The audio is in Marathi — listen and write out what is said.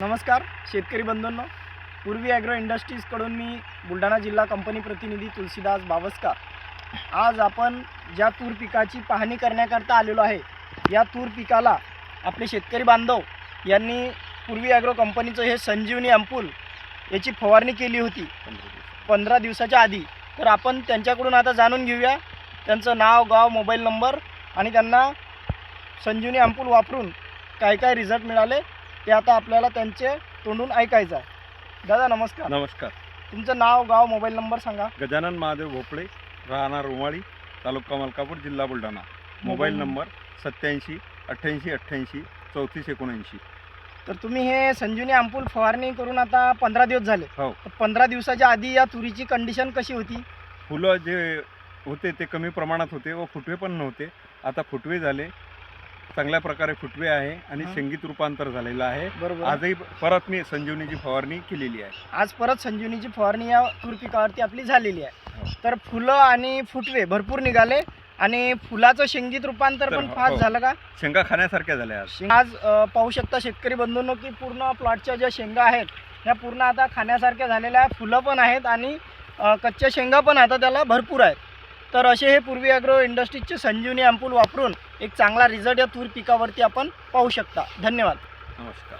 नमस्कार शेतकरी बंधूंनो. पूर्वी ॲग्रो इंडस्ट्रीजकडून मी बुलढाणा जिल्हा कंपनी प्रतिनिधी तुलसीदास बावस्कर. आज आपण ज्या तूर पिकाची पाहणी करण्याकरता आलेलो आहे या तूर पिकाला आपले शेतकरी बांधव यांनी पूर्वी ॲग्रो कंपनीचं हे संजीवनी अंपूल याची फवारणी केली होती पंधरा दिवसाच्या आधी. तर आपण त्यांच्याकडून आता जाणून घेऊया. त्यांचं नाव गाव मोबाईल नंबर आणि त्यांना संजीवनी अंपूल वापरून काय काय रिझल्ट मिळाले. ते आता आपल्याला त्यांचे तोंडून ऐकायचं आहे. दादा नमस्कार. नमस्कार. तुमचं नाव गाव मोबाईल नंबर सांगा. गजानन महादेव भोपळे राहणार रुमाळी तालुका मलकापूर जिल्हा बुलढाणा. मोबाईल नंबर सत्याऐंशी अठ्ठ्याऐंशी अठ्ठ्याऐंशी चौतीस एकोणऐंशी. तर तुम्ही हे संजीवनी अँपूल फवारणी करून आता पंधरा दिवस झाले. हो. तर पंधरा दिवसाच्या आधी या तुरीची कंडिशन कशी होती? फुलं जे होते ते कमी प्रमाणात होते व फुटवे पण नव्हते. आता फुटवे झाले. चांगल्या प्रकारे फुटवे आहे आणि हं. शेंगीत रूपांतर झालेलं आहे. बरोबर. आजही परत मी संजीवनीची फवारणी केलेली आहे. आज परत संजीवनीची फवारणी या तूर पिकावरती आपली झालेली आहे. हो. तर फुलं आणि फुटवे भरपूर निघाले आणि फुलाचं शेंगीत रूपांतर तर पण हो, फास्ट हो. झालं का? शेंगा खाण्यासारख्या झाल्या आज. शेंग- आज अ, पाहू शकता शेतकरी बंधूंनो की पूर्ण प्लॉटच्या ज्या शेंगा आहेत त्या पूर्ण आता खाण्यासारख्या झालेल्या आहेत फुलं पण आहेत आणि अ, कच्च्या शेंगा पण आता त्याला भरपूर आहेत. तर असे हे पूर्वी ॲग्रो इंडस्ट्रीजचे संजीवनी अँपूल वापरून एक चांगला रिझल्ट या तूर पिकावरती आपण पाहू शकता. धन्यवाद. नमस्कार.